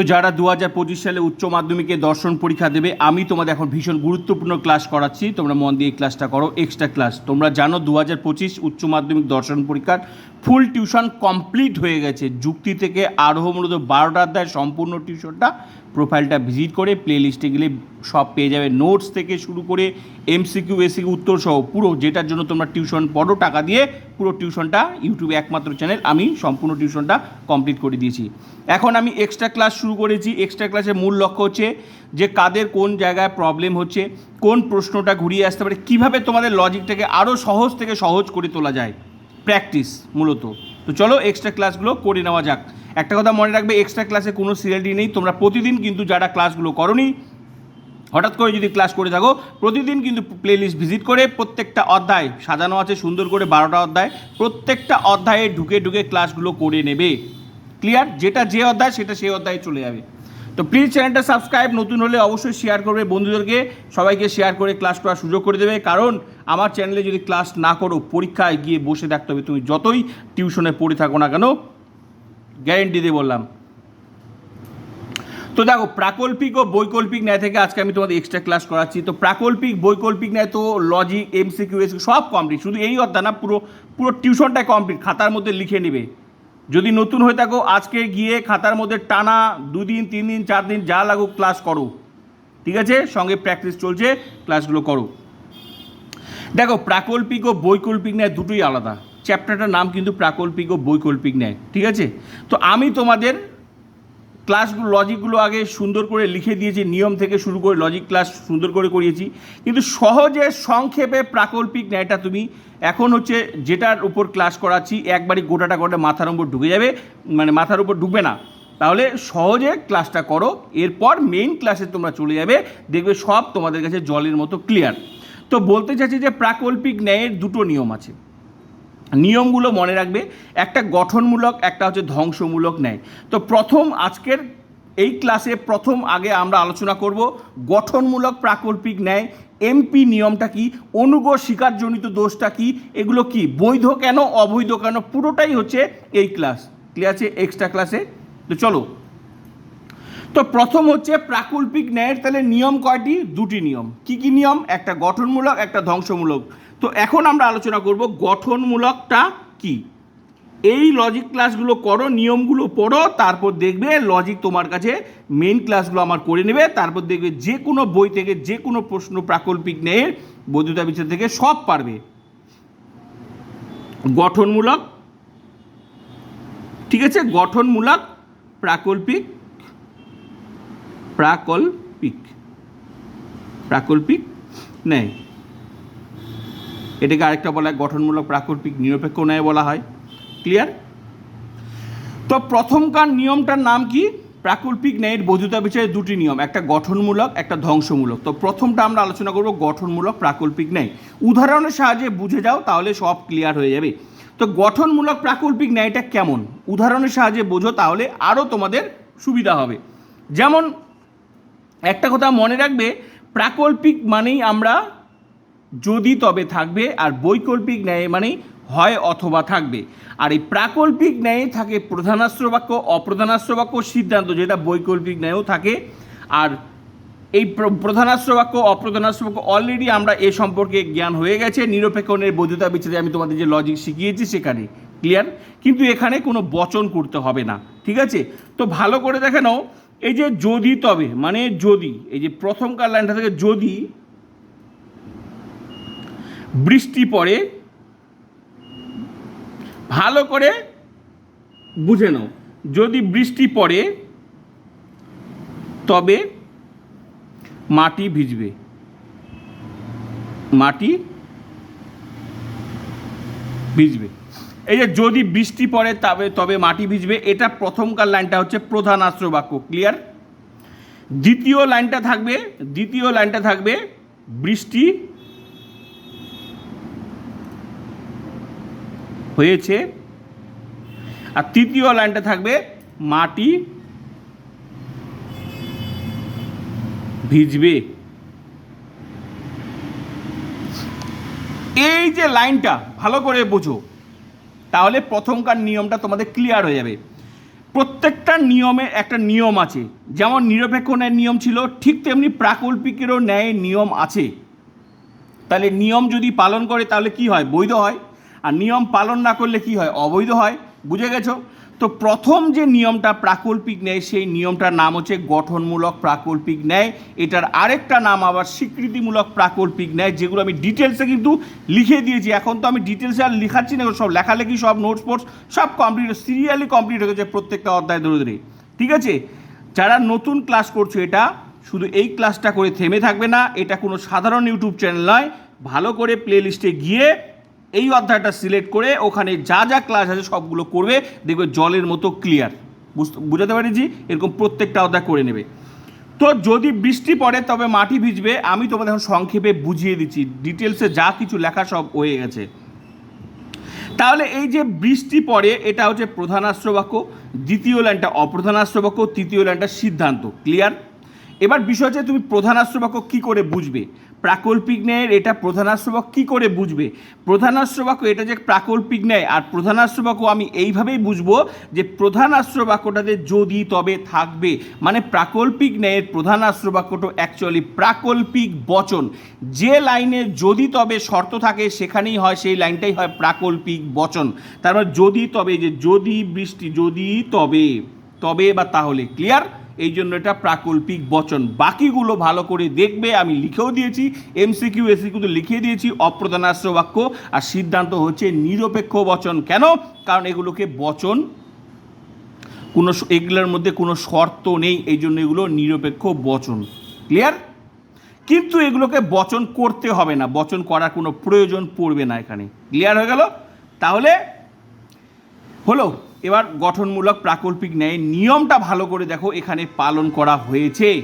তো যারা দু হাজার পঁচিশ সালে উচ্চ মাধ্যমিকে দর্শন পরীক্ষা দেবে, আমি তোমাদের এখন ভীষণ গুরুত্বপূর্ণ ক্লাস করাচ্ছি। তোমরা মন দিয়ে ক্লাসটা করো এক্সট্রা ক্লাস তোমরা জানো দু হাজার পঁচিশ উচ্চ মাধ্যমিক দর্শন পরীক্ষার ফুল টিউশন কমপ্লিট হয়ে গেছে। যুক্তি থেকে আরোহ মূলত বারোটা অধ্যায় সম্পূর্ণ টিউশনটা প্রোফাইলটা ভিজিট করে প্লে লিস্টে গেলে সব পেয়ে যাবে। নোটস থেকে শুরু করে এমসিকিউ এসিকিউ উত্তর সহ পুরো যেটার জন্য তোমরা টিউশন পড়ো টাকা দিয়ে, পুরো টিউশনটা ইউটিউবে একমাত্র চ্যানেল আমি সম্পূর্ণ টিউশনটা কমপ্লিট করে দিয়েছি। এখন আমি এক্সট্রা ক্লাস শুরু করেছি। এক্সট্রা ক্লাসের মূল লক্ষ্য হচ্ছে যে কাদের কোন জায়গায় প্রবলেম হচ্ছে, কোন প্রশ্নটা ঘুরিয়ে আসতে পারে, কীভাবে তোমাদের লজিকটাকে আরও সহজ থেকে সহজ করে তোলা যায়। প্র্যাকটিস মূলত। তো চলো এক্সট্রা ক্লাসগুলো করে নেওয়া যাক। একটা কথা মনে রাখবে এক্সট্রা ক্লাসে কোনো সিরিয়ালটি নেই, তোমরা প্রতিদিন কিন্তু যারা ক্লাসগুলো করনি, হঠাৎ করে যদি ক্লাস করে থাকো, প্রতিদিন কিন্তু প্লে লিস্ট ভিজিট করে, প্রত্যেকটা অধ্যায় সাজানো আছে, সুন্দর করে বারোটা অধ্যায়, প্রত্যেকটা অধ্যায়ে ঢুকে ঢুকে ক্লাসগুলো করে নেবে। ক্লিয়ার যেটা যে অধ্যায়, সেটা সেই অধ্যায়ে চলে যাবে। তো প্লিজ চ্যানেলটা সাবস্ক্রাইব নতুন হলে অবশ্যই শেয়ার করবে বন্ধুদেরকে, সবাইকে শেয়ার করে ক্লাস করার সুযোগ করে দেবে। কারণ আমার চ্যানেলে যদি ক্লাস না করো, পরীক্ষায় গিয়ে বসে থাকতে হবে। তুমি যতই টিউশনে পড়ে থাকো না কেন গ্যারেন্টি দিয়ে বললাম। তো দেখো, প্রাকল্পিক ও বৈকল্পিক ন্যায় থেকে আজকে আমি তোমাদের এক্সট্রা ক্লাস করাচ্ছি। তো প্রাকল্পিক, বৈকল্পিক ন্যায় তো লজিক এমসিকিউ সব কমপ্লিট শুধু এই অধ্যায় না, পুরো পুরো টিউশনটাই কমপ্লিট খাতার মধ্যে লিখে নেবে। যদি নতুন হয়ে থাকো, আজকে গিয়ে খাতার মধ্যে টানা দুদিন তিন দিন চার দিন যা লাগুক ক্লাস করো। ঠিক আছে? সঙ্গে প্র্যাকটিস চলছে ক্লাসগুলো করো। দেখো, প্রাকল্পিক ও বৈকল্পিক ন্যায় দুটোই আলাদা। চ্যাপ্টারটার নাম কিন্তু প্রাকল্পিক ও বৈকল্পিক ন্যায়। ঠিক আছে? তো আমি তোমাদের ক্লাসগুলো লজিকগুলো আগে সুন্দর করে লিখে দিয়েছি, নিয়ম থেকে শুরু করে লজিক ক্লাস সুন্দর করে করিয়েছি। কিন্তু সহজে, সংক্ষেপে, প্রাকল্পিক ন্যায়টা তুমি এখন হচ্ছে যেটার উপর ক্লাস করাচ্ছি, একবারই গোটাটা গোটা মাথার উপর ঢুকে যাবে মানে মাথার উপর ঢুকবে না। তাহলে সহজে ক্লাসটা করো, এরপর মেইন ক্লাসে তোমরা চলে যাবে, দেখবে সব তোমাদের কাছে জলের মতো ক্লিয়ার তো বলতে চাইছি যে প্রাকল্পিক ন্যায়ের দুটো নিয়ম আছে। নিয়মগুলো মনে রাখবে, একটা গঠনমূলক, একটা হচ্ছে ধ্বংসমূলক ন্যায়। তো প্রথম আজকের এই ক্লাসে প্রথম আগে আমরা আলোচনা করব গঠনমূলক প্রাকল্পিক ন্যায়, এমপি নিয়মটা কি, অনুগ শিকারজনিত দোষটা কি, এগুলো কি, বৈধ কেন, অবৈধ কেন, পুরোটাই হচ্ছে এই ক্লাস। ক্লিয়ার আছে এক্সট্রা ক্লাসে? তো চলো। তো প্রথম হচ্ছে প্রাকল্পিক ন্যায়ের তাহলে নিয়ম কয়টি? দুটি নিয়ম। কি কি নিয়ম? একটা গঠনমূলক, একটা ধ্বংসমূলক। তো এখন আমরা আলোচনা করব গঠনমূলকটা কি? এই লজিক ক্লাসগুলো করো, নিয়মগুলো পড়ো, তারপর দেখবে লজিক তোমার কাছে মেন ক্লাসগুলো আমার করে নেবে, তারপর দেখবে যে কোনো বই থেকে, যে কোনো প্রশ্ন প্রাকল্পিক ন্যায়ের বৈধতা বিচার থেকে সব পারবে। গঠনমূলক, ঠিক আছে? গঠনমূলক, প্রাকল্পিক প্রাকল্পিক প্রাকল্পিক ন্যায় এটাকে আরেকটা বলা হয় গঠনমূলক প্রাকল্পিক নিরপেক্ষ ন্যায় বলা হয়। ক্লিয়ার তো প্রথমকার নিয়মটার নাম কি? প্রাকল্পিক ন্যায়ের বৈধতা বিচারে দুটি নিয়ম, একটা গঠনমূলক, একটা ধ্বংসমূলক। তো প্রথমটা আমরা আলোচনা করব গঠনমূলক প্রাকল্পিক ন্যায়। উদাহরণের সাহায্যে বুঝে যাও, তাহলে সব ক্লিয়ার হয়ে যাবে। তো গঠনমূলক প্রাকল্পিক ন্যায়টা কেমন? উদাহরণের সাহায্যে বোঝো, তাহলে আরও তোমাদের সুবিধা হবে। যেমন, একটা কথা মনে রাখবে, প্রাকল্পিক মানেই আমরা যদি তবে থাকবে, আর বৈকল্পিক ন্যায় মানেই হয় অথবা থাকবে। আর এই প্রাকল্পিক ন্যায়ে থাকে প্রধানাস্ত্র বাক্য অপ্রধানাস্ত্র বাক্য সিদ্ধান্ত, যেটা বৈকল্পিক ন্যায়েও থাকে। আর এই প্র- প্রধানাস্ত্র বাক্য অপ্রধানাস্ত্র বাক্য অলরেডি আমরা এ সম্পর্কে জ্ঞান হয়ে গেছে। নিরপেক্ষণের বৈধতা বিচারে আমি তোমাদের যে লজিক শিখিয়েছি সেখানে ক্লিয়ার কিন্তু এখানে কোনো বচন করতে হবে না, ঠিক আছে? তো ভালো করে দেখে নাও, এই যে যদি তবে মানে যদি, এই যে প্রথমকার লাইনটা থেকে যদি বৃষ্টি পড়ে, ভালো করে বুঝে নাও। যদি বৃষ্টি পড়ে, তবে মাটি ভিজবে। মাটি ভিজবে। এই যে যদি বৃষ্টি পড়ে, তবে তবে মাটি ভিজবে, এটা প্রথমকার লাইনটা হচ্ছে প্রধান আশ্র বাক্য ক্লিয়ার? দ্বিতীয় লাইনটা থাকবে, দ্বিতীয় লাইনটা থাকবে বৃষ্টি হয়েছে। আর তৃতীয় লাইনটা থাকবে, মাটি ভিজবে। এই যে লাইনটা, ভালো করে বোঝো। তাহলে প্রথমকার নিয়মটা তোমাদের ক্লিয়ার হয়ে যাবে। প্রত্যেকটা নিয়মে একটা নিয়ম আছে। যেমন নিরপেক্ষ ন্যায় নিয়ম ছিল, ঠিক তেমনি প্রাকল্পিকেরও ন্যায় নিয়ম আছে। তাহলে নিয়ম যদি পালন করে, তাহলে কি হয়? বৈধ হয়। আর নিয়ম পালন না করলে কি হয়? অবৈধ হয়। বুঝে গেছো? তো প্রথম যে নিয়মটা প্রাকল্পিক ন্যায়, সেই নিয়মটার নাম হচ্ছে গঠনমূলক প্রাকল্পিক ন্যায়। এটার আরেকটা নাম আবার স্বীকৃতিমূলক প্রাকল্পিক ন্যায়, যেগুলো আমি ডিটেলসে কিন্তু লিখে দিয়েছি। এখন তো আমি ডিটেলসে আর লেখাচ্ছি না, সব লেখালেখি, সব নোটস ফোটস, সব কমপ্লিট সিরিয়ালি কমপ্লিট হয়ে গেছে প্রত্যেকটা অধ্যায় ধরে ধরে। ঠিক আছে? যারা নতুন ক্লাস করছ, এটা শুধু এই ক্লাসটা করে থেমে থাকবে না, এটা কোনো সাধারণ ইউটিউব চ্যানেল নয়। ভালো করে প্লে লিস্টে গিয়ে এই অধ্যায়টা সিলেক্ট করে ওখানে যা যা ক্লাস আছে সবগুলো করবে, দেখবে জলের মতো ক্লিয়ার বুঝতে, বুঝাতে পারিছি এরকম প্রত্যেকটা অধ্যায় করে নেবে। তো যদি বৃষ্টি পড়ে, তবে মাটি ভিজবে। আমি তোমাদের এখন সংক্ষেপে বুঝিয়ে দিচ্ছি। ডিটেলসে যা কিছু লেখা সব হয়ে গেছে। তাহলে এই যে বৃষ্টি পড়ে, এটা হচ্ছে প্রধানাস্ত্র বাক্য দ্বিতীয় লাইনটা অপ্রধানাস্ত্র বাক্য তৃতীয় লাইনটা সিদ্ধান্ত। ক্লিয়ার এবার বিষয় হচ্ছে তুমি প্রধানাস্ত্র বাক্য কী করে বুঝবে? প্রাকল্পিক ন্যায়ের এটা প্রধানাস্ত্র বাক্য কী করে বুঝবে? প্রধানাস্ত্র বাক্য এটা যে প্রাকল্পিক ন্যায়, আর প্রধানাস্ত্র বাক্য আমি এইভাবেই বুঝব যে প্রধানাস্ত্র বাক্যটাতে যদি তবে থাকবে। মানে প্রাকল্পিক ন্যায়ের প্রধানাস্ত্র বাক্যটা অ্যাকচুয়ালি প্রাকল্পিক বচন। যে লাইনে যদি তবে শর্ত থাকে, সেখানেই হয়, সেই লাইনটাই হয় প্রাকল্পিক বচন। তার মানে যদি তবে যে যদি বৃষ্টি, যদি তবে তবে বা তাহলে ক্লিয়ার এই জন্য এটা প্রাকল্পিক বচন। বাকিগুলো ভালো করে দেখবে, আমি লিখেও দিয়েছি এমসিকিউ এসিকিউ তো লিখিয়ে দিয়েছি অপ্রধানাস্ত্র বাক্য আর সিদ্ধান্ত হচ্ছে নিরপেক্ষ বচন। কেন? কারণ এগুলোকে বচন, কোনো এগুলোর মধ্যে কোনো শর্ত নেই, এই জন্য এগুলো নিরপেক্ষ বচন। ক্লিয়ার কিন্তু এগুলোকে বচন করতে হবে না, বচন করার কোনো প্রয়োজন পড়বে না এখানে। ক্লিয়ার হয়ে গেল? তাহলে হলো এবার গঠনমূলক প্রাকল্পিক ন্যায় নিয়মটা ভালো করে দেখো, এখানে পালন করা হয়েছে।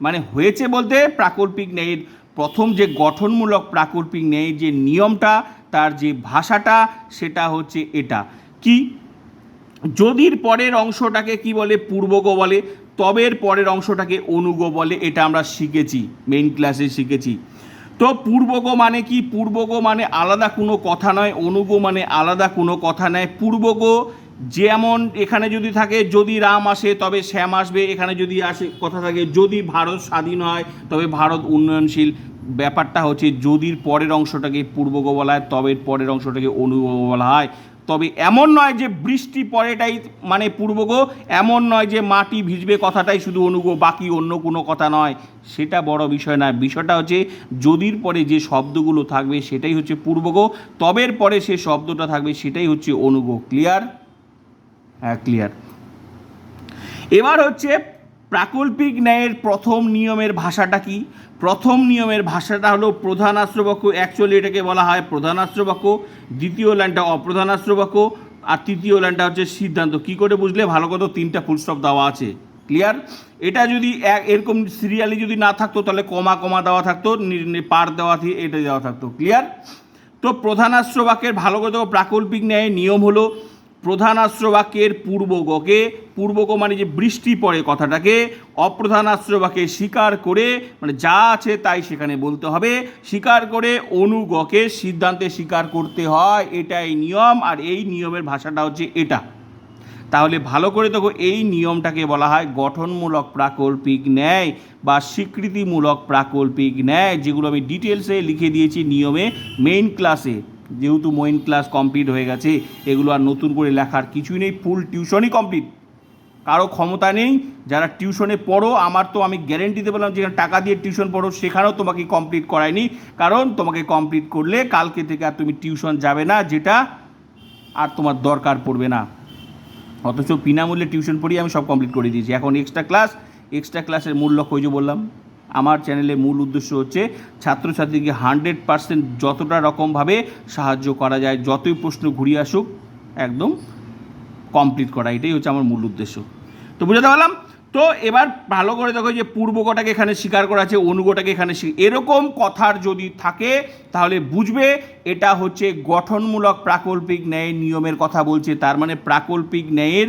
মানে হয়েছে বলতে প্রাকল্পিক ন্যায়ের প্রথম যে গঠনমূলক প্রাকল্পিক ন্যায় যে নিয়মটা, তার যে ভাষাটা, সেটা হচ্ছে এটা। কি? যদির পরের অংশটাকে কি বলে? পূর্বগ বলে। তবের পরের অংশটাকে অনুগ বলে। এটা আমরা শিখেছি মেইন ক্লাসে শিখেছি। তো পূর্বগ মানে কি? পূর্বগ মানে আলাদা কোনো কথা নয়, অনুগ মানে আলাদা কোনো কথা নয়। পূর্বগ যেমন এখানে যদি থাকে, যদি রাম আসে, তবে শ্যাম আসবে। এখানে যদি আসে, কথা থাকে, যদি ভারত স্বাধীন হয়, তবে ভারত উন্নয়নশীল। ব্যাপারটা হচ্ছে, যদির পরের অংশটাকে পূর্বগ বলা হয় তবে পরের অংশটাকে অনুগ বলা হয় তবে এমন নয় যে বৃষ্টি পরেটাই মানে পূর্বগ এমন নয় যে মাটি ভিজবে কথাটাই শুধু অনুগ বাকি অন্য কোনো কথা নয়। সেটা বড় বিষয় না। বিষয়টা হচ্ছে, যদির পরে যে শব্দগুলো থাকবে, সেটাই হচ্ছে পূর্বগ তবের পরে সে শব্দটা থাকবে, সেটাই হচ্ছে অনুগ ক্লিয়ার ক্লিয়ার এবার হচ্ছে প্রাকল্পিক ন্যায়ের প্রথম নিয়মের ভাষাটা কি? প্রথম নিয়মের ভাষাটা হলো প্রধান আশ্রবাক্য অ্যাকচুয়ালি এটাকে বলা হয় প্রধান আশ্রবাক্য দ্বিতীয় লাইনটা অপ্রধান আশ্রবাক্য আর তৃতীয় লাইনটা হচ্ছে সিদ্ধান্ত। কি করে বুঝলে? ভালো কথা তিনটা ফুলস্টপ দেওয়া আছে। ক্লিয়ার এটা যদি এরকম সিরিয়ালি যদি না থাকতো তাহলে কমা কমা দেওয়া থাকতো পার দেওয়া এটা দেওয়া থাকতো। ক্লিয়ার তো প্রধানাস্ত্র বাক্যের ভালো দেখো, প্রাকল্পিক ন্যায় নিয়ম হলো প্রধানাস্ত্র বাক্যের পূর্বগকে পূর্বগ মানে যে বৃষ্টি পড়ে কথাটাকে অপ্রধানাস্ত্র বাক্যে স্বীকার করে মানে যা আছে তাই সেখানে বলতে হবে। স্বীকার করে অনুগকে সিদ্ধান্তে স্বীকার করতে হয়, এটাই নিয়ম, আর এই নিয়মের ভাষাটা হচ্ছে এটা। তাহলে ভালো করে দেখো, এই নিয়মটাকে বলা হয় গঠনমূলক প্রাকল্পিক ন্যায় বা স্বীকৃতিমূলক প্রাকল্পিক ন্যায়, যেগুলো আমি ডিটেলসে লিখে দিয়েছি নিয়মে মেইন ক্লাসে যেহেতু মেইন ক্লাস কমপ্লিট হয়ে গেছে, এগুলো আর নতুন করে লেখার কিছুই নেই ফুল টিউশনই কমপ্লিট কারও ক্ষমতা নেই, যারা টিউশনে পড়ো, আমার তো আমি গ্যারেন্টি দিয়ে বললাম, যেখানে টাকা দিয়ে টিউশন পড়ো, সেখানেও তোমাকে কমপ্লিট করায়নি। কারণ তোমাকে কমপ্লিট করলে কালকে থেকে আর তুমি টিউশন যাবে না, যেটা আর তোমার দরকার পড়বে না। অথচ বিনামূল্যে টিউশন পড়িয়ে আমি সব কমপ্লিট করে দিয়েছি। এখন এক্সট্রা ক্লাস এক্সট্রা ক্লাসের মূল লক্ষ্য ওই যে বললাম। আমার চ্যানেলের মূল উদ্দেশ্য হচ্ছে ছাত্রছাত্রীকে হান্ড্রেড পার্সেন্ট যতটা রকমভাবে সাহায্য করা যায়, যতই প্রশ্ন ঘুরিয়ে আসুক, একদম কমপ্লিট করা। এটাই হচ্ছে আমার মূল উদ্দেশ্য। তো বুঝাতে পারলাম? তো এবার ভালো করে দেখো যে পূর্বগটাকে এখানে স্বীকার করা আছে অনুগটাকে এখানে এরকম কথার যদি থাকে, তাহলে বুঝবে এটা হচ্ছে গঠনমূলক প্রাকল্পিক ন্যায়ের নিয়মের কথা বলছে। তার মানে প্রাকল্পিক ন্যায়ের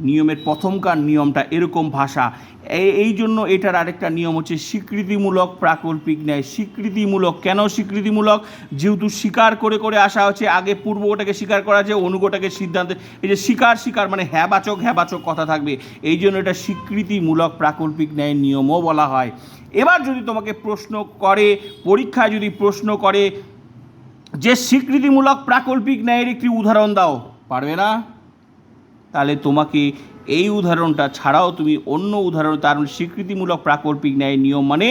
নিয়মের প্রথমকার নিয়মটা এরকম ভাষা। এই জন্য এটার আরেকটা নিয়ম হচ্ছে স্বীকৃতিমূলক প্রাকল্পিক ন্যায়। স্বীকৃতিমূলক, কেন স্বীকৃতিমূলক? যেহেতু স্বীকার করে করে আসা হচ্ছে, আগে পূর্ব পূর্বটাকে স্বীকার করা যে অনুগটাকে সিদ্ধান্তে এই যে স্বীকার স্বীকার মানে হ্যাবাচক হ্যাবাচক কথা থাকবে। এই জন্য এটা স্বীকৃতিমূলক প্রাকল্পিক ন্যায় নিয়মও বলা হয়। এবার যদি তোমাকে প্রশ্ন করে, পরীক্ষায় যদি প্রশ্ন করে যে স্বীকৃতিমূলক প্রাকল্পিক ন্যায়ের একটি উদাহরণ দাও। পারবে না? তাহলে তোমাকে এই উদাহরণটা ছাড়াও তুমি অন্য উদাহরণ, তার মানে স্বীকৃতিমূলক প্রাকল্পিক ন্যায় নিয়ম মানে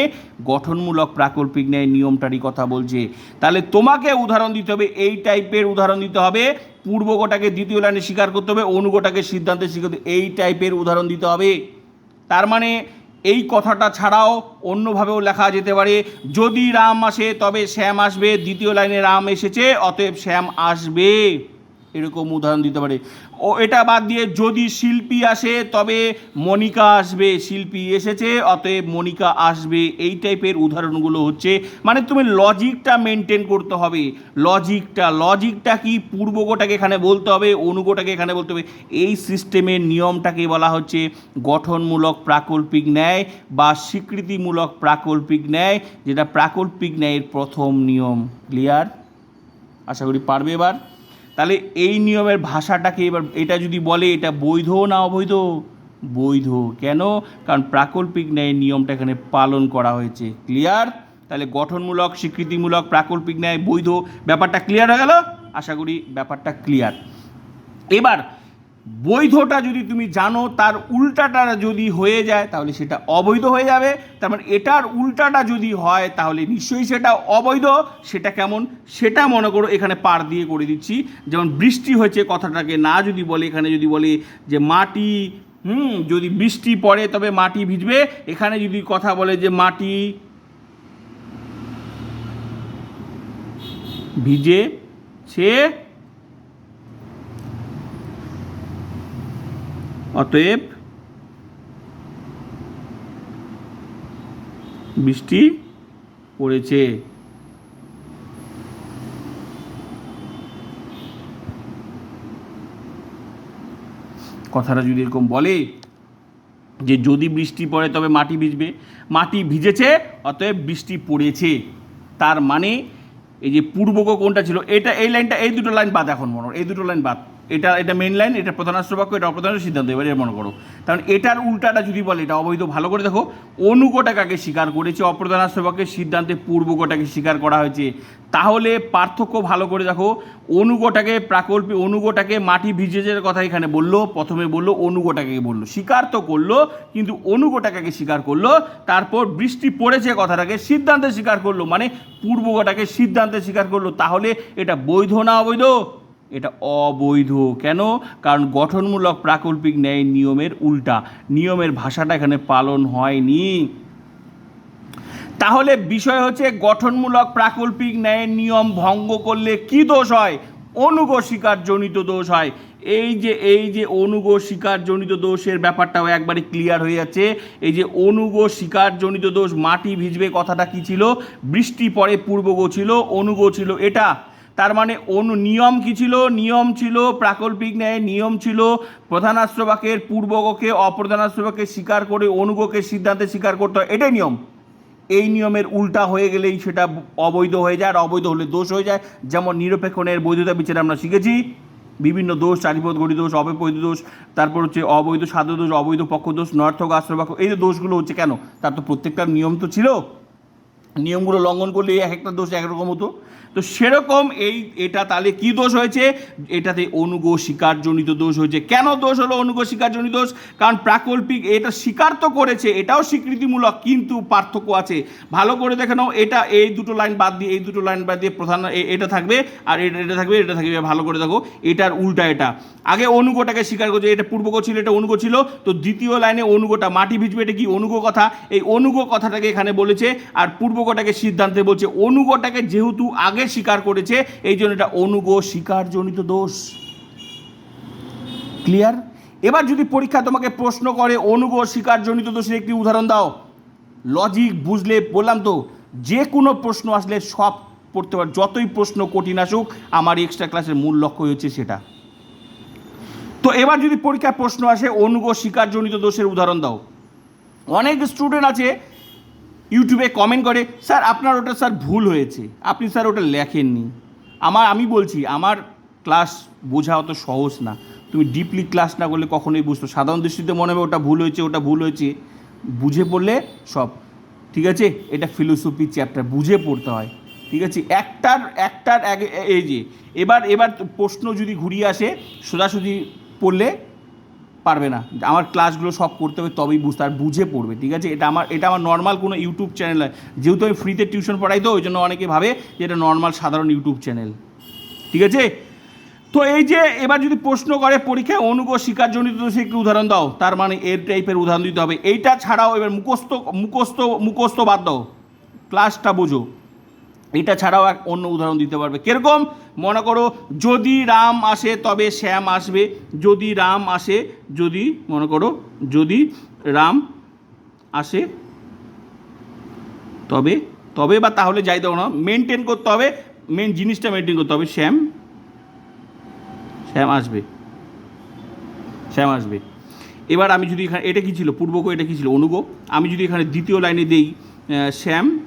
গঠনমূলক প্রাকল্পিক ন্যায় নিয়মটারই কথা বলছে। তাহলে তোমাকে উদাহরণ দিতে হবে, এই টাইপের উদাহরণ দিতে হবে পূর্বগোটাকে দ্বিতীয় লাইনে স্বীকার করতে হবে অনুগোটাকে সিদ্ধান্তে স্বীকার এই টাইপের উদাহরণ দিতে হবে। তার মানে এই কথাটা ছাড়াও অন্যভাবেও লেখা যেতে পারে, যদি রাম আসে তবে শ্যাম আসবে, দ্বিতীয় লাইনে রাম এসেছে, অতএব শ্যাম আসবে। এরকম উদাহরণ দিতে পারে। ও এটা বাদ দিয়ে যদি শিল্পী আসে, তবে মনিকা আসবে, শিল্পী এসেছে, অতএব মনিকা আসবে। এই টাইপের উদাহরণগুলো হচ্ছে মানে তুমি লজিকটা মেনটেন করতে হবে। লজিকটা লজিকটা কি পূর্বগোটাকে এখানে বলতে হবে, অনুগোটাকে এখানে বলতে হবে? এই সিস্টেমের নিয়মটাকে বলা হচ্ছে গঠনমূলক প্রাকল্পিক ন্যায় বা স্বীকৃতিমূলক প্রাকল্পিক ন্যায়, যেটা প্রাকল্পিক ন্যায়ের প্রথম নিয়ম। ক্লিয়ার আশা করি পারবে এবার। তাহলে এই নিয়মের ভাষাটাকে এবার, এটা যদি বলে, এটা বৈধ না অবৈধ? বৈধ। কেন? কারণ প্রাকল্পিক ন্যায় নিয়মটা এখানে পালন করা হয়েছে। ক্লিয়ার? তাহলে গঠনমূলক, স্বীকৃতিমূলক, প্রাকল্পিক ন্যায় বৈধ, ব্যাপারটা ক্লিয়ার হয়ে গেল? আশা করি ব্যাপারটা ক্লিয়ার। এবার বৈধটা যদি তুমি জানো, তার উল্টাটা যদি হয়ে যায়, তাহলে সেটা অবৈধ হয়ে যাবে। তার মানে এটার উল্টাটা যদি হয়, তাহলে নিশ্চয়ই সেটা অবৈধ। সেটা কেমন? সেটা মনে করো এখানে পার দিয়ে করে দিচ্ছি। যেমন বৃষ্টি হয়েছে, কথাটাকে না যদি বলে, এখানে যদি বলে যে মাটি, হুম, যদি বৃষ্টি পড়ে, তবে মাটি ভিজবে। এখানে যদি কথা বলে যে মাটি ভিজে সে অতএব বৃষ্টি পড়েছে। কথাটা যদি এরকম বলে যে যদি বৃষ্টি পড়ে তবে মাটি ভিজবে, মাটি ভিজেছে, অতএব বৃষ্টি পড়েছে। তার মানে এই যে পূর্বক কোনটা ছিল, এটা এই লাইনটা, এই দুটো লাইন বাদ এখন মনে এই দুটো লাইন বাদ। এটা এটা মেন লাইন এটা প্রধানাশ্র বাক্য এটা অপ্রধানের সিদ্ধান্ত, এবারে মনে করো। কারণ এটার উল্টাটা যদি বলে, এটা অবৈধ, ভালো করে দেখো অনুকোটাকে স্বীকার করেছে অপ্রধানাশ্র বাক্যের সিদ্ধান্তে পূর্বকোটাকে স্বীকার করা হয়েছে। তাহলে পার্থক্য ভালো করে দেখো, অনুগোটাকে প্রাকল্পিক অনুগোটাকে মাটি ভিজেজের কথা এখানে বলল, প্রথমে বলল, অনুগোটাকে বলল। স্বীকার তো করল, কিন্তু অনুগোটাকে স্বীকার করল, তারপর বৃষ্টি পড়েছে কথাটাকে সিদ্ধান্তে স্বীকার করল মানে পূর্বগোটাকে সিদ্ধান্তে স্বীকার করল। তাহলে এটা বৈধ না অবৈধ? এটা অবৈধ। কেন? কারণ গঠনমূলক প্রাকল্পিক ন্যায় নিয়মের উল্টা। নিয়মের ভাষাটা এখানে পালন হয়নি। তাহলে বিষয় হচ্ছে গঠনমূলক প্রাকল্পিক ন্যায়ের নিয়ম ভঙ্গ করলে কি দোষ হয়? অনুগ জনিত দোষ হয়। এই যে এই যে অনুগ জনিত দোষের ব্যাপারটাও একবারে ক্লিয়ার হয়ে যাচ্ছে। এই যে অনুগ জনিত দোষ, মাটি ভিজবে কথাটা কি ছিল? বৃষ্টি পরে পূর্বগো ছিল, অনুগ ছিল এটা। তার মানে অনু নিয়ম কি ছিল? নিয়ম ছিল প্রাকল্পিক ন্যায়, নিয়ম ছিল প্রধানাশ্রবাকের পূর্বগকে অপ্রধানাশ্রবাকে স্বীকার করে, অনুগকে সিদ্ধান্তে স্বীকার করতে হয়। এটাই নিয়ম। এই নিয়মের উল্টা হয়ে গেলেই সেটা অবৈধ হয়ে যায়, আর অবৈধ হলে দোষ হয়ে যায়। যেমন নিরপেক্ষণের বৈধতা বিচারে আমরা শিখেছি। বিভিন্ন দোষ, চারিপদ গড়ি দোষ অবৈধ দোষ, তারপর হচ্ছে অবৈধ সাধু দোষ, অবৈধ পক্ষ দোষ, নর্থক আশ্রবাক্য এই যে দোষগুলো হচ্ছে কেন? তার তো প্রত্যেকটা নিয়ম তো ছিল। নিয়মগুলো লঙ্ঘন করলে এক একটা দোষ একরকম হতো। তো সেরকম এই, এটা তাহলে কি দোষ হয়েছে? এটাতে অনুগ শিকারজনিত দোষ হয়েছে। কেন দোষ হলো অনুগ শিকারজনিত দোষ? কারণ প্রাকল্পিক এটা স্বীকার তো করেছে, এটাও স্বীকৃতিমূলক, কিন্তু পার্থক্য আছে। ভালো করে দেখে নাও, এটা এই দুটো লাইন বাদ দিয়ে, এই দুটো লাইন বাদ দিয়ে প্রধান এটা থাকবে আর এটা এটা থাকবে এটা থাকবে ভালো করে দেখো, এটার উল্টা এটা। আগে অনুগটাকে স্বীকার করছে, এটা পূর্বক ছিল, এটা অনুগ ছিল, তো দ্বিতীয় লাইনে অনুগটা, মাটি ভিজবে, এটা কি অনুগ কথা? এই অনুগ কথাটাকে এখানে বলেছে, আর পূর্বকটাকে সিদ্ধান্তে বলছে, অনুগটাকে যেহেতু আগে স্বীকার করেছে, এই জন্য এটা অনুগ স্বীকারজনিত দোষ। ক্লিয়ার এবার যদি পরীক্ষা তোমাকে প্রশ্ন করে, অনুগ স্বীকারজনিত দোষের একটি উদাহরণ দাও। লজিক বুঝলে, বললাম তো, যে কোনো প্রশ্ন আসলে সব পড়তে পার, যতই প্রশ্ন কঠিন আসুক, আমার এক্সট্রা ক্লাসের মূল লক্ষ্য হচ্ছে সেটা। তো এবার যদি পরীক্ষায় প্রশ্ন আসে, অনুগ শিকারজনিত দোষের উদাহরণ দাও। অনেক স্টুডেন্ট আছে ইউটিউবে কমেন্ট করে, স্যার, আপনার ওটা স্যার ভুল হয়েছে। আপনি স্যার ওটা লেখেননি। আমার, আমি বলছি, আমার ক্লাস বোঝা অত সহজ না। তুমি ডিপলি ক্লাস না করলে কখনোই বুঝতো সাধারণ দৃষ্টিতে মনে হবে ওটা ভুল হয়েছে, ওটা ভুল হয়েছে। বুঝে পড়লে সব। ঠিক আছে? এটা ফিলোসফি চ্যাপ্টার বুঝে পড়তে হয়। ঠিক আছে? একটার একটার এক- এই যে, এবার এবার প্রশ্ন যদি ঘুরিয়ে আসে, সোজাসুজি পড়লে পারবে না। আমার ক্লাসগুলো সব করতে হবে, তবেই বুঝতে আর বুঝে পড়বে, ঠিক আছে? এটা আমার এটা আমার নর্মাল কোনো ইউটিউব চ্যানেল নয়। যেহেতু আমি ফ্রিতে টিউশন পড়াই তো, ওই জন্য অনেকে ভাবে যে এটা নর্মাল সাধারণ ইউটিউব চ্যানেল ঠিক আছে? তো এই যে এবার যদি প্রশ্ন করে পরীক্ষায়, অনুগ শিকারজনিত দোষে একটি উদাহরণ দাও। তার মানে এর টাইপের উদাহরণ দিতে হবে। এইটা ছাড়াও এবার মুখস্থ মুখস্থ মুখস্থ বাদ দাও। ক্লাসটা বোঝো। এটা ছাড়াও এক অন্য উদাহরণ দিতে পারবে। কীরকম? মনে করো, যদি রাম আসে, তবে শ্যাম আসবে। যদি রাম আসে, যদি, মনে করো, যদি রাম আসে, তবে তবে বা তাহলে যাই দেবো না মেনটেন করতে হবে। মেন জিনিসটা মেনটেন করতে হবে। শ্যাম শ্যাম আসবে। শ্যাম আসবে। এবার আমি যদি এখানে, এটা কি ছিল? পূর্বক এটা কী ছিল? অনুগ আমি যদি এখানে দ্বিতীয় লাইনে দেই শ্যাম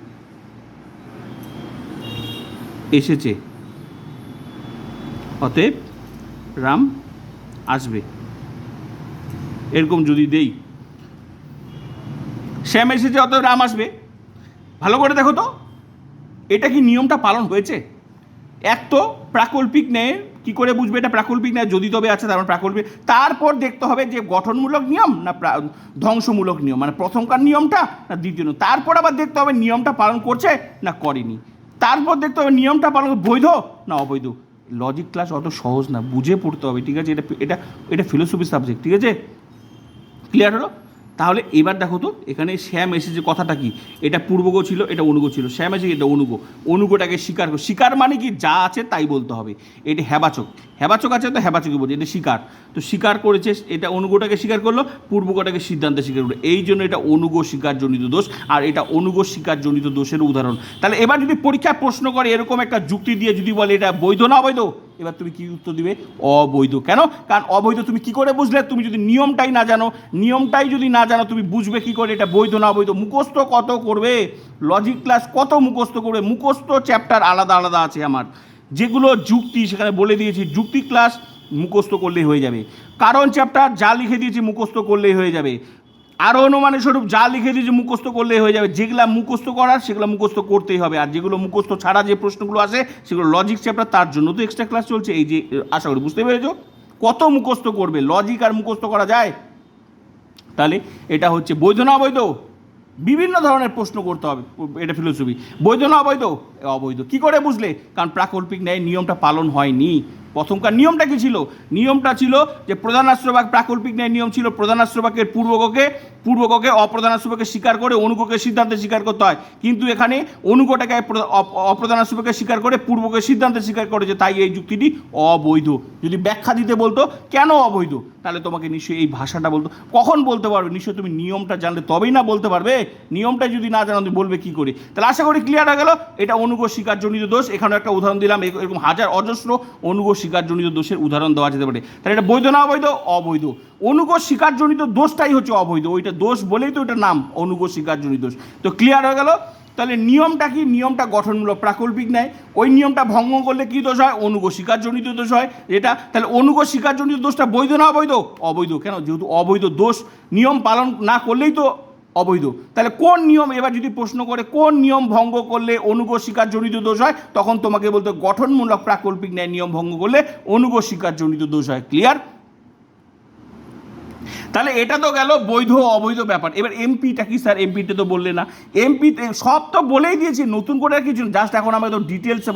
এসেছে। অতএব রাম আসবে। এরকম যদি দেই। শ্যাম এসেছে, অতএব রাম আসবে। ভালো করে দেখো তো। এটা কি নিয়মটা পালন হয়েছে? এক তো প্রাকল্পিক ন্যায়, কি করে বুঝবে এটা প্রাকল্পিক ন্যায়? যদি তবে আছে তার মানে প্রাকল্পিক। তারপর দেখতে হবে যে গঠনমূলক নিয়ম না ধ্বংসমূলক নিয়ম? মানে প্রথমকার নিয়মটা না দ্বিতীয় তারপর আবার দেখতে হবে নিয়মটা পালন করছে না করেনি। তারপর দেখতে হবে নিয়মটা পালন বৈধ না অবৈধ? লজিক ক্লাস অত সহজ না, বুঝে পড়তে হবে, ঠিক আছে? এটা এটা এটা ফিলোসফি সাবজেক্ট ঠিক আছে? ক্লিয়ার হলো? তাহলে এবার দেখো তো, এখানে শ্যাম এসেছে কথাটা কি? এটা পূর্বগ ছিল, এটা অনুগ ছিল। শ্যাম এসে এটা অনুগ। অনুগটাকে স্বীকার কর। স্বীকার মানে কি? যা আছে তাই বলতে হবে। এটা হেবাচক হেবাচক আছে তো হেবাচকই বলছে এটা স্বীকার তো স্বীকার করেছে, এটা অনুগটাকে স্বীকার করল, পূর্বগটাকে সিদ্ধান্তে স্বীকার করল। এই জন্য এটা অনুগ স্বীকারজনিত দোষ, আর এটা অনুগ স্বীকারজনিত দোষের উদাহরণ। তাহলে এবার যদি পরীক্ষায় প্রশ্ন করে, এরকম একটা যুক্তি দিয়ে যদি বলে, এটা বৈধ না অবৈধ? এবার তুমি কি উত্তর দিবে? অবৈধ। কেন? কারণ অবৈধ তুমি কি করে বুঝলে? তুমি যদি নিয়মটাই না জানো, নিয়মটাই যদি না জানো, তুমি বুঝবে কি করে? এটা বৈধ না অবৈধ? মুখস্থ কত করবে? লজিক ক্লাস কত মুখস্থ করবে? মুখস্থ চ্যাপ্টার আলাদা আলাদা আছে আমার। যেগুলো যুক্তি, সেখানে বলে দিয়েছি, যুক্তি ক্লাস মুখস্থ করলেই হয়ে যাবে। কারণ চ্যাপ্টার যা লিখে দিয়েছি, মুখস্থ করলেই হয়ে যাবে। আরও অনুমানের স্বরূপ যা লিখে দিয়েছি মুখস্থ করলেই হয়ে যাবে। যেগুলো মুখস্থ করার, সেগুলো মুখস্থ করতেই হবে। আর যেগুলো মুখস্থ ছাড়া যে প্রশ্নগুলো আসে, সেগুলো লজিক চ্যাপ্টার তার জন্য তো এক্সট্রা ক্লাস চলছে। এই যে, আশা করি বুঝতে পেরেছ? কত মুখস্থ করবে? লজিক আর মুখস্থ করা যায়? তাহলে এটা হচ্ছে বৈধ না অবৈধ? বিভিন্ন ধরনের প্রশ্ন করতে হবে। এটা ফিলোসফি বৈধ না অবৈধ? অবৈধ। কি করে বুঝলে? কারণ প্রাকল্পিক ন্যায় নিয়মটা পালন হয়নি। প্রথমকার নিয়মটা কি ছিল? নিয়মটা ছিল যে প্রধানাশ্রবাক প্রাকল্পিক ন্যায় নিয়ম ছিল প্রধানাশ্রবাকের পূর্বককে পূর্বককে অপ্রধানাশ্রবাকে স্বীকার করে অনুককে সিদ্ধান্তে স্বীকার করতে হয়। কিন্তু এখানে অনুকটাকে প্র- অপ- অপ্রধানাশ্রবাকে স্বীকার করে পূর্বকে সিদ্ধান্তে স্বীকার করেছে তাই এই যুক্তিটি অবৈধ। যদি ব্যাখ্যা দিতে বলতো, কেন অবৈধ? তাহলে তোমাকে নিশ্চয়ই এই ভাষাটা বলতো। কখন বলতে পারবে? নিশ্চয়ই তুমি নিয়মটা জানলে তবেই না বলতে পারবে? নিয়মটা যদি না জানো, তুমি বলবে কী করে? তাহলে আশা করি ক্লিয়ার হয়ে গেল। এটা অনুগ শিকারজনিত দোষ এখানে একটা উদাহরণ দিলাম। এরকম হাজার অজস্র অনুগ শিকারজনিত দোষের উদাহরণ দেওয়া যেতে পারে। তাহলে এটা বৈধ না অবৈধ? অবৈধ। অনুগ শিকারজনিত দোষটাই হচ্ছে অবৈধ। ওইটা দোষ বলেই তো এটা নাম অনুগ শিকারজনিত দোষ। তো ক্লিয়ার হয়ে গেল? তাহলে নিয়মটা কি? নিয়মটা গঠনমূলক প্রাকল্পিক নেয় ওই নিয়মটা ভঙ্গ করলে কি দোষ হয়? অনুগ শিকারজনিত দোষ হয়। এটা তাহলে অনুগ শিকারজনিত দোষটা বৈধ না অবৈধ? অবৈধ। কেন? যেহেতু অবৈধ দোষ, নিয়ম পালন না করলেই তো অবৈধ। তাহলে কোন নিয়ম, এবার যদি প্রশ্ন করে, কোন নিয়ম ভঙ্গ করলে অনুগ শিকারজনিত দোষ হয়? তখন তোমাকে বলতে গঠনমূলক প্রাকল্পিক ন্যায় নিয়ম ভঙ্গ করলে অনুগ জনিত দোষ হয়। ক্লিয়ার তাহলে এটা তো গেল বৈধ অবৈধ ব্যাপার। এবার এমপিটা কি স্যার? এমপিটা তো বললে না। এমপি সব তো বলেই দিয়েছি, নতুন করে আর কিছু জাস্ট এখন আমাদের ডিটেলসে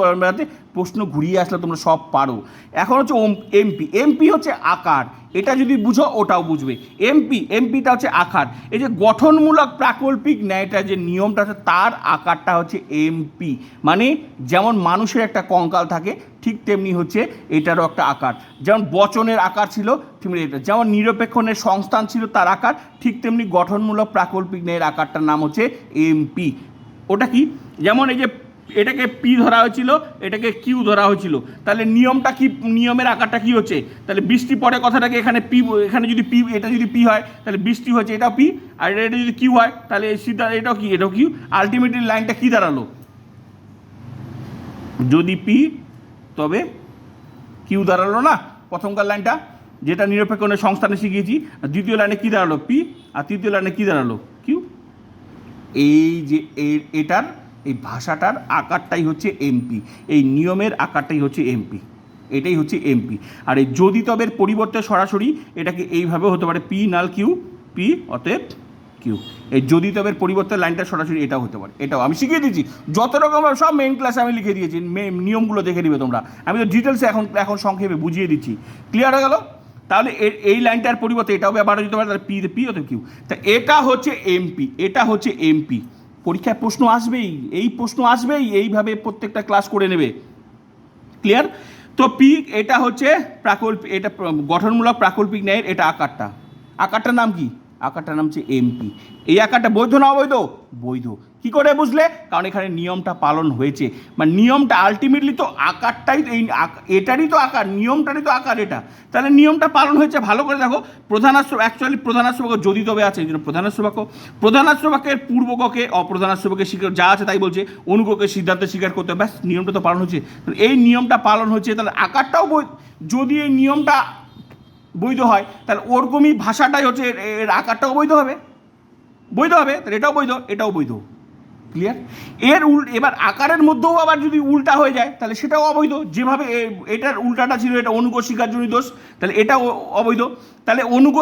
প্রশ্ন ঘুরিয়ে আসলে তোমরা সব পারো। এখন হচ্ছে এমপি। এমপি হচ্ছে আকার। এটা যদি বুঝো, ওটাও বুঝবে। এমপি এমপিটা হচ্ছে আকার। এই যে গঠনমূলক প্রাকল্পিক ন্যায়টা, যে নিয়মটা আছে, তার আকারটা হচ্ছে এমপি মানে যেমন মানুষের একটা কঙ্কাল থাকে, ঠিক তেমনি হচ্ছে এটারও একটা আকার। যেমন বচনের আকার ছিল তেমনি এটা। যেমন নিরপেক্ষণের সংস্থান ছিল, তার আকার, ঠিক তেমনি গঠনমূলক প্রাকল্পিক ন্যায়ের আকারটার নাম হচ্ছে এমপি ওটা কি? যেমন এই যে এটাকে পি ধরা হয়েছিল, এটাকে কিউ ধরা হয়েছিল। তাহলে নিয়মটা কি, নিয়মের আকারটা কি হচ্ছে? তাহলে বৃষ্টি পরে কথাটাকে এখানে পি এখানে যদি পি এটা যদি পি হয়, তাহলে বৃষ্টি হচ্ছে এটাও পি আর এটা এটা যদি কিউ হয়, তাহলে সিদ্ধা এটাও কি এটাও কিউ আলটিমেটলি লাইনটা কি দাঁড়াল? যদি পি তবে কিউ দাঁড়াল না, প্রথমকার লাইনটা যেটা নিরপেক্ষণের সংস্থানে শিখিয়েছি। দ্বিতীয় লাইনে কি দাঁড়াল? পি আর তৃতীয় লাইনে কী দাঁড়াল? কিউ এই যে এটার এই ভাষাটার আকারটাই হচ্ছে এমপি এই নিয়মের আকারটাই হচ্ছে এমপি এটাই হচ্ছে এমপি আর এই যদি তবের পরিবর্তে সরাসরি এটাকে এইভাবে হতে পারে পি নাল কিউ পি অতএব কিউ এই যদি তবের পরিবর্তে লাইনটা সরাসরি এটাও হতে পারে, এটাও। আমি শিখিয়ে দিয়েছি যত রকম সব মেইন ক্লাসে আমি লিখে দিয়েছি নিয়মগুলো দেখে নিবে তোমরা। আমি তো ডিটেলসে এখন এখন সংক্ষেপে বুঝিয়ে দিচ্ছি। ক্লিয়ার হয়ে গেল? তাহলে এই লাইনটার পরিবর্তে এটাও ব্যবহার দিতে পারে, তাহলে পি পি হতে কিউ তা এটা হচ্ছে এমপি এটা হচ্ছে এমপি পরীক্ষায় প্রশ্ন আসবেই, এই প্রশ্ন আসবেই, এইভাবে প্রত্যেকটা ক্লাস করে নেবে। ক্লিয়ার তো পিক এটা হচ্ছে প্রাকল্পিক এটা গঠনমূলক প্রাকল্পিক ন্যায়ের এটা আকারটা। আকারটার নাম কি? আকারটার নাম হচ্ছে এমপি এই আকারটা বৈধ না অবৈধ? বৈধ। কি করে বুঝলে? কারণ এখানে নিয়মটা পালন হয়েছে। মানে নিয়মটা আলটিমেটলি তো আকারটাই এই এটারই তো আকার, নিয়মটারই তো আকার এটা। তাহলে নিয়মটা পালন হয়েছে, ভালো করে দেখো। প্রধানাশ্র অ্যাকচুয়ালি প্রধানাশ্রবাক্য যদি তবে আছে, এই জন্য প্রধানাশ্রবাক্য প্রধানাশ্রবাক্যের পূর্বককে অপ্রধানাশ্রবাক্যে স্বীকার যা আছে তাই বলছে অনুগকে সিদ্ধান্ত স্বীকার করতে ব্যাস, নিয়মটা তো পালন হচ্ছে এই নিয়মটা পালন হচ্ছে তাহলে আকারটাও যদি এই নিয়মটা বৈধ হয়, তাহলে ওরকমই ভাষাটাই হচ্ছে এর আকারটাও বৈধ হবে। বৈধ হবে, তাহলে এটাও বৈধ এটাও বৈধ। ক্লিয়ার এর উল, এবার আকারের মধ্যেও আবার যদি উল্টা হয়ে যায়, তাহলে সেটাও অবৈধ। যেভাবে এটার উল্টাটা ছিল, এটা অনুগ স্বীকারজনিত দোষ, তাহলে এটাও অবৈধ। তাহলে অনুগ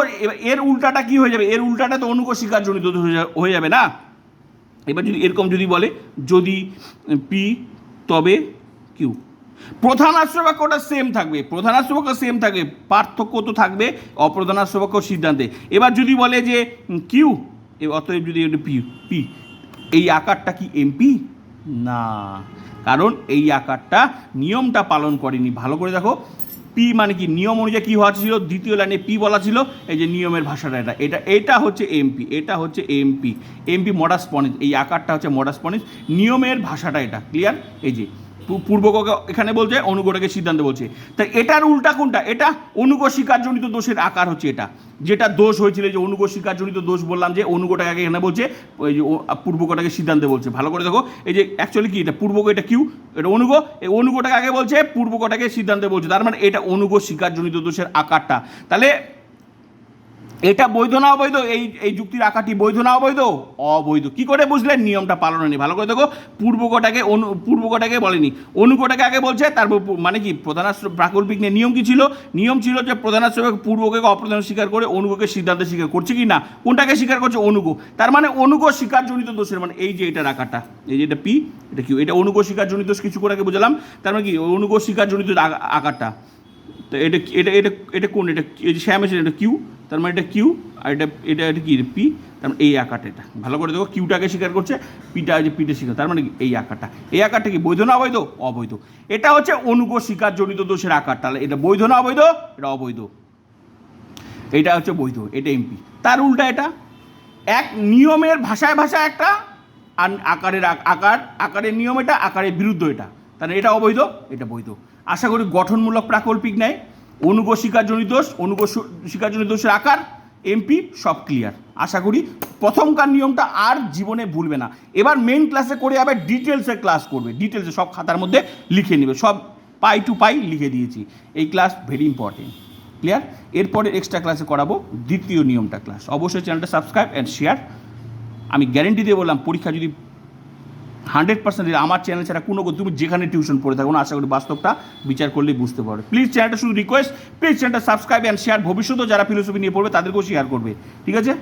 এর উল্টাটা কি হয়ে যাবে? এর উল্টাটা তো অনুগ স্বীকারজনিত দোষ হয়ে যাবে না? এবার যদি, এরকম যদি বলে, যদি পি তবে কিউ প্রধান আশ্রবাক্যটা সেম থাকবে। প্রধান আশ্রবাক্য সেম থাকবে। পার্থক্য তো থাকবে অপ্রধান আশ্রবাক্য সিদ্ধান্তে। এবার যদি বলে যে কিউ অতএব যদি পি পি এই আকারটা কি এমপি না। কারণ এই আকারটা নিয়মটা পালন করেনি। ভালো করে দেখো পি মানে কি? নিয়ম অনুযায়ী কী হওয়া ছিল? দ্বিতীয় লাইনে পি বলা ছিল এই যে নিয়মের ভাষাটা এটা। এটা এটা হচ্ছে এমপি এটা হচ্ছে এমপি এমপি মডাসপনিস এই আকারটা হচ্ছে মডাসপনিস নিয়মের ভাষাটা এটা ক্লিয়ার এই যে পূর্বককে এখানে বলছে, অনুগটাকে সিদ্ধান্ত বলছে। তাই এটার উল্টা কোনটা? এটা অনুগ শিকারজনিত দোষের আকার হচ্ছে এটা। যেটা দোষ হয়েছিল যে অনুগ শিকারজনিত দোষ বললাম যে, অনুগটাকে এখানে বলছে, ওই যে পূর্বকটাকে সিদ্ধান্তে বলছে। ভালো করে দেখো, এই যে অ্যাকচুয়ালি কি এটা? পূর্বক এটা কিউ? এটা অনুগ। এই অনুগটাকে আগে বলছে, পূর্বকটাকে সিদ্ধান্তে বলছে। তার মানে এটা অনুগ শিকারজনিত দোষের আকারটা। তাহলে এটা বৈধ না অবৈধ? এই এই যুক্তির আকারটি বৈধ না অবৈধ? অবৈধ। কি করে বুঝলেন? নিয়মটা পালন হয়নি ভালো করে দেখো, পূর্বকটাকে অনু, পূর্বকটাকে বলেনি। অনুকটাকে আগে বলছে, তারপর মানে কি, প্রধানাশ্র প্রাকল্পিক নিয়ে নিয়ম কি ছিল? নিয়ম ছিল যে প্রধানাশ্র পূর্বকে অপ্রধান স্বীকার করে অনুগকে সিদ্ধান্ত স্বীকার করছে কি না? কোনটাকে স্বীকার করছে? অনুগ তার মানে অনুগ স্বীকারজনিত দোষের মানে এই যে এটার আকারটা, এই যে এটা পি, এটা কি এটা অনুগ স্বীকারজনিত কিছু করে আগে বুঝলাম। তার মানে কি অনুগ স্বীকারজনিত আ- আকারটা। তো এটা এটা এটা এটা কোন এটা এই যে শ্যাম এসে এটা কিউ তার মানে এটা কিউ আর এটা এটা এটা কি পি তার মানে এই আকারটা এটা। ভালো করে দেখো কিউটাকে স্বীকার করছে পিটা যে পিটা স্বীকার তার মানে এই আকারটা। এই আকারটা কি বৈধ না অবৈধ? অবৈধ। এটা হচ্ছে অনুগ স্বীকার জনিত দোষের আকার। তাহলে এটা বৈধ না অবৈধ? এটা অবৈধ। এটা হচ্ছে বৈধ, এটা এমপি তার উল্টা এটা। এক নিয়মের ভাষায় ভাষায় একটা, আর আকারের আকার আকারের নিয়ম এটা, আকারের বিরুদ্ধ এটা। তাহলে এটা অবৈধ? এটা বৈধ। আশা করি গঠনমূলক প্রাকল্পিক নেয় অনুগ শিকারজনিত দোষ অনুগ সু- দোষের আকার এমপি সব ক্লিয়ার আশা করি প্রথমকার নিয়মটা আর জীবনে ভুলবে না। এবার মেন ক্লাসে করে আবার ডিটেলসে ক্লাস করবে। ডিটেলসে সব খাতার মধ্যে লিখে নেবে। সব পাই টু পাই লিখে দিয়েছি। এই ক্লাস ভেরি ইম্পর্টেন্ট ক্লিয়ার এরপরে এক্সট্রা ক্লাসে করাবো দ্বিতীয় নিয়মটা ক্লাস অবশ্যই চ্যানেলটা সাবস্ক্রাইব অ্যান্ড শেয়ার আমি গ্যারেন্টি দিয়ে বললাম, পরীক্ষা যদি হান্ড্রেড পার্সেন্ট আমার চ্যানেল ছাড়া কোনো তুমি যেখানে টিউশন পড়ে থাকো আশা করি বাস্তবটা বিচার করলেই বুঝতে পারবে। প্লিজ চ্যানেলটা শুধু রিকোয়েস্ট প্লিজ চ্যানেলটা সাবস্ক্রাইব অ্যান্ড শেয়ার ভবিষ্যতেও যারা ফিলোসফি নিয়ে পড়বে, তাদেরকেও শেয়ার করবে। ঠিক আছে?